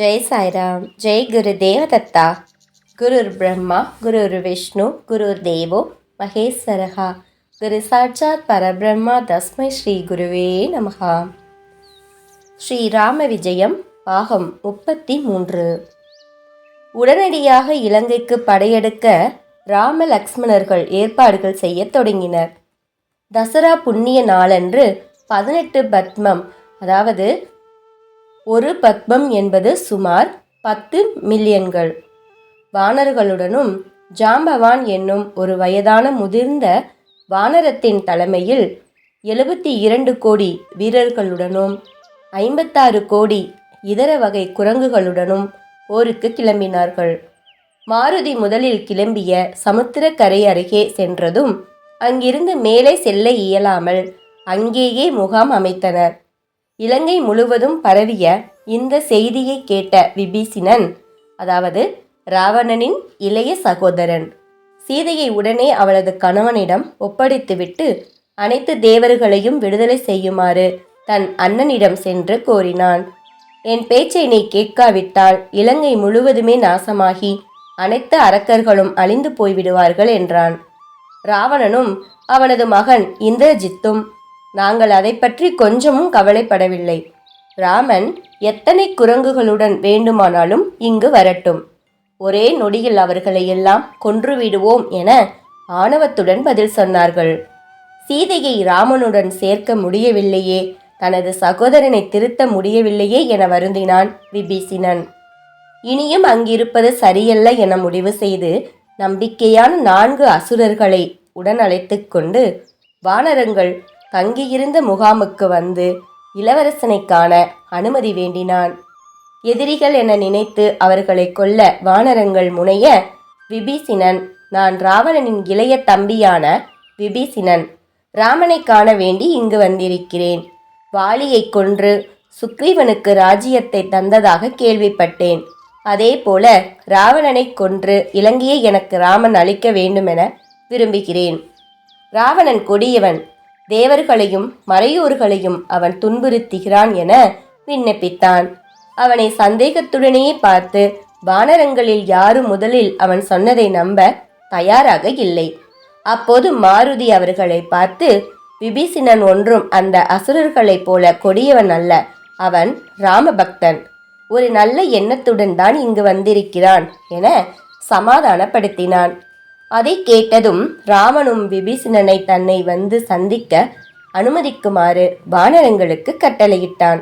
ஜெய் சாய்ராம் ஜெய் குரு தேவதத்தா குருர் பிரம்மா குருர் விஷ்ணு குருர் தேவோ மகேஸ்வரகா குரு சாட்சாத் பரபிரம்மா தஸ்மை ஸ்ரீ குருவே நமகா ஸ்ரீ ராம விஜயம் பாகம் முப்பத்தி மூன்று உடனடியாக இலங்கைக்கு படையெடுக்க ராம லக்ஷ்மணர்கள் ஏற்பாடுகள் செய்யத் தொடங்கினர். தசரா புண்ணிய நாளன்று பதினெட்டு பத்மம் அதாவது ஒரு பத்மம் என்பது சுமார் பத்து மில்லியன்கள். வானர்களுடனும் ஜாம்பவான் என்னும் ஒரு வயதான முதிர்ந்த வானரத்தின் தலைமையில் எழுபத்தி இரண்டு கோடி வீரர்களுடனும் ஐம்பத்தாறு கோடி இதர வகை குரங்குகளுடனும் போருக்கு கிளம்பினார்கள். மாருதி முதலில் கிளம்பிய சமுத்திரக்கரை அருகே சென்றதும் அங்கிருந்து மேலே செல்ல இயலாமல் அங்கேயே முகாம் அமைத்தனர். இலங்கை முழுவதும் பரவிய இந்த செய்தியை கேட்ட விபீசினன் அதாவது ராவணனின் இளைய சகோதரன் சீதையை உடனே அவளது கணவனிடம் ஒப்படைத்துவிட்டு அனைத்து தேவர்களையும் விடுதலை செய்யுமாறு தன் அண்ணனிடம் சென்று கோரினான். என் பேச்சை நீ கேட்காவிட்டால் இலங்கை முழுவதுமே நாசமாகி அனைத்து அரக்கர்களும் அழிந்து போய்விடுவார்கள் என்றான். ராவணனும் அவனது மகன் இந்திரஜித்தும் நாங்கள் அதை பற்றி கொஞ்சமும் கவலைப்படவில்லை. ராமன் எத்தனை குரங்குகளுடன் வேண்டுமானாலும் இங்கு வரட்டும். ஒரே நொடியில் அவர்களை எல்லாம் கொன்றுவிடுவோம் என ஆணவத்துடன் பதில் சொன்னார்கள். சீதையை ராமனுடன் சேர்க்க முடியவில்லையே தனது சகோதரனை திருத்த முடியவில்லையே என வருந்தினான் விபீசினன் இனியும் அங்கிருப்பது சரியல்ல என முடிவு செய்து நம்பிக்கையான நான்கு அசுரர்களை உடன் அழைத்து கொண்டு வானரங்கள் தங்கியிருந்த முகாமுக்கு வந்து இளவரசனை காண அனுமதி வேண்டினான். எதிரிகள் என நினைத்து அவர்களை கொல்ல வானரங்கள் முனைய விபீசினன் நான் ராவணனின் இளைய தம்பியான விபீசினன் ராமனை காண வேண்டி இங்கு வந்திருக்கிறேன். வாலியை கொன்று சுக்ரீவனுக்கு ராஜ்யத்தை தந்ததாக கேள்விப்பட்டேன். அதே போல ராவணனை கொன்று இலங்கையை எனக்கு ராமன் அளிக்க வேண்டுமென விரும்புகிறேன். ராவணன் கொடியவன் தேவர்களையும் மறையோர்களையும் அவன் துன்புறுத்துகிறான் என விண்ணப்பித்தான். அவனை சந்தேகத்துடனேயே பார்த்து வானரங்களில் யாரும் முதலில் அவன் சொன்னதை நம்ப தயாராக இல்லை. அப்போது மாருதி அவர்களை பார்த்து விபீசிணன் ஒன்றும் அந்த அசுரர்களைப் போல கொடியவன் அல்ல அவன் ராமபக்தன். ஒரு நல்ல எண்ணத்துடன் தான் இங்கு வந்திருக்கிறான் என சமாதானப்படுத்தினான். அதை கேட்டதும் ராமனும் விபீஷணனை தன்னை வந்து சந்திக்க அனுமதிக்குமாறு வானரங்களுக்கு கட்டளையிட்டான்.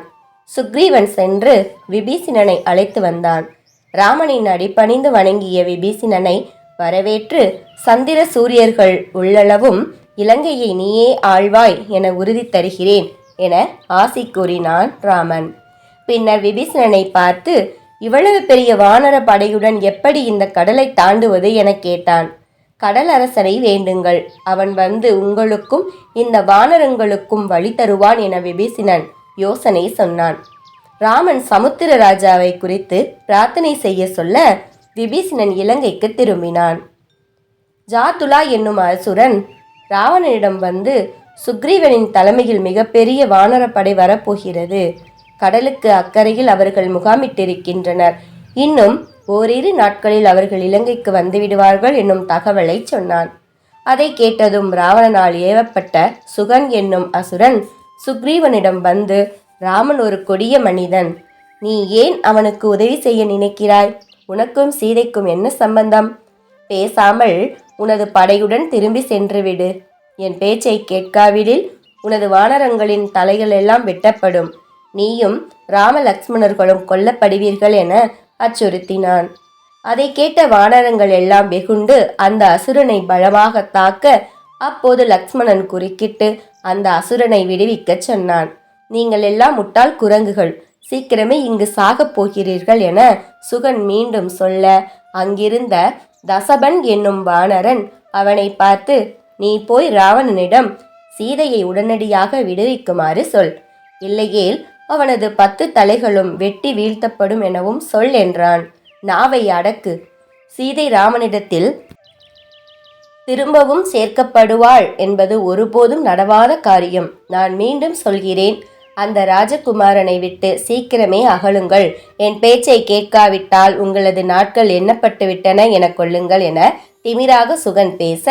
சுக்ரீவன் சென்று விபீஷணனை அழைத்து வந்தான். ராமனின் அடிபணிந்து வணங்கிய விபீஷணனை வரவேற்று சந்திர சூரியர்கள் உள்ளளவும் இலங்கையை நீயே ஆழ்வாய் என உறுதி தருகிறேன் என ஆசி கூறினான் ராமன். பின்னர் விபீஷணனை பார்த்து இவ்வளவு பெரிய வானர படையுடன் எப்படி இந்த கடலை தாண்டுவது? என கேட்டான். கடல் அரசனை வேண்டுங்கள். அவன் வந்து உங்களுக்கும் இந்த வானரங்களுக்கும் வழி தருவான் என விபீசினன் யோசனை சொன்னான். ராமன் சமுத்திர ராஜாவை குறித்து பிரார்த்தனை செய்ய சொல்ல விபீஷணன் இலங்கைக்கு திரும்பினான். ஜாத்துலா என்னும் அசுரன் ராவணனிடம் வந்து சுக்ரீவனின் தலைமையில் மிகப்பெரிய வானரப்படை வரப்போகிறது. கடலுக்கு அக்கறையில் அவர்கள் முகாமிட்டிருக்கின்றனர். இன்னும் ஓரிரு நாட்களில் அவர்கள் இலங்கைக்கு வந்துவிடுவார்கள் என்னும் தகவலை சொன்னான். அதை கேட்டதும் ராவணனால் ஏவப்பட்ட சுகன் என்னும் அசுரன் சுக்ரீவனிடம் வந்து ராமன் ஒரு கொடிய மனிதன். நீ ஏன் அவனுக்கு உதவி செய்ய நினைக்கிறாய்? உனக்கும் சீதைக்கும் என்ன சம்பந்தம்? பேசாமல் உனது படையுடன் திரும்பி சென்றுவிடு. என் பேச்சை கேட்காவிடில் உனது வானரங்களின் தலைகள் எல்லாம் வெட்டப்படும். நீயும் ராம லக்ஷ்மணர்களும் கொல்லப்படுவீர்கள் என அச்சுறுத்தினான். அதை கேட்ட வானரங்கள் எல்லாம் வெகுண்டு அந்த அசுரனை பலமாக தாக்க அப்போது லக்ஷ்மணன் குறுக்கிட்டு அந்த அசுரனை விடுவிக்கச் சொன்னான். நீங்கள் எல்லாம் முட்டாள் குரங்குகள். சீக்கிரமே இங்கு சாகப் போகிறீர்கள் என சுகன் மீண்டும் சொல்ல அங்கிருந்த தசபன் என்னும் வானரன் அவனை பார்த்து நீ போய் ராவணனிடம் சீதையை உடனடியாக விடுவிக்குமாறு சொல். இல்லையேல் அவனது பத்து தலைகளும் வெட்டி வீழ்த்தப்படும் எனவும் சொல் என்றான். நாவை அடக்கு. சீதை ராமனிடத்தில் திரும்பவும் சேர்க்கப்படுவாள் என்பது ஒருபோதும் நடவாத காரியம். நான் மீண்டும் சொல்கிறேன். அந்த ராஜகுமாரனை விட்டு சீக்கிரமே அகலுங்கள். என் பேச்சை கேட்காவிட்டால் உங்களது நாட்கள் எண்ணப்பட்டு விட்டன கொள்ளுங்கள் என திமிராக சுகன் பேச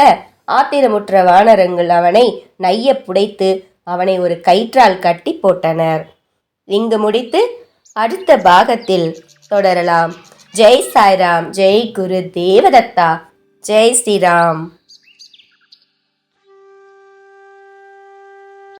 ஆத்திரமுற்ற வானரங்கள் அவனை நைய புடைத்து அவனை ஒரு கயிற்றால் கட்டி போட்டனர். இங்கு முடித்து அடுத்த பாகத்தில் தொடரலாம். ஜெய் சாய்ராம் ஜெய் குரு தேவதத்தா ஜெய் ஸ்ரீராம்.